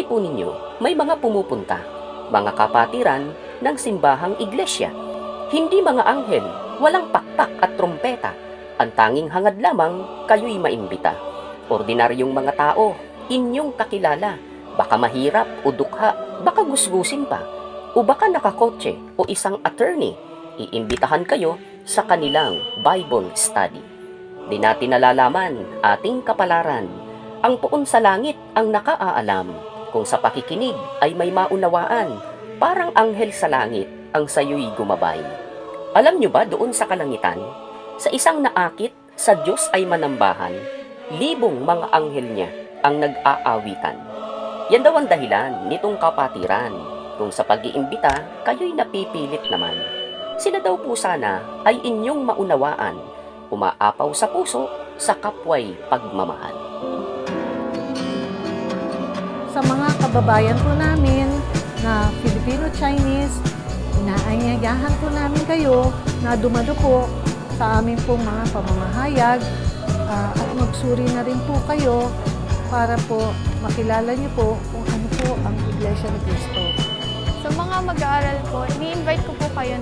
palagay po ninyo, may mga pumupunta, mga kapatiran ng simbahang iglesia. Hindi mga anghel, walang pakpak at trompeta. Ang tanging hangad lamang, kayo'y maimbita. Ordinaryong mga tao, inyong kakilala. Baka mahirap o dukha, baka gusgusin pa. O baka nakakotse o isang attorney, iimbitahan kayo sa kanilang Bible study. Di natin nalalaman ating kapalaran. Ang puon sa langit ang nakaaalam. Kung sa pakikinig ay may maunawaan, parang anghel sa langit ang sayo'y gumabay. Alam nyo ba doon sa kalangitan, sa isang naakit, sa Diyos ay manambahan, libong mga anghel niya ang nag-aawitan. Yan daw ang dahilan nitong kapatiran, kung sa pag-iimbita kayo'y napipilit naman. Sila daw po sana ay inyong maunawaan, umaapaw sa puso sa kapway pagmamahal. Sa mga kababayan po namin na Filipino-Chinese, inaanyayahan po namin kayo na dumalo po sa aming pong mga pamamahayag ah, at magsuri na rin po kayo para po makilala niyo po kung ano po ang Iglesia ni Cristo. Sa mga mag-aaral po, ini-invite ko po kayo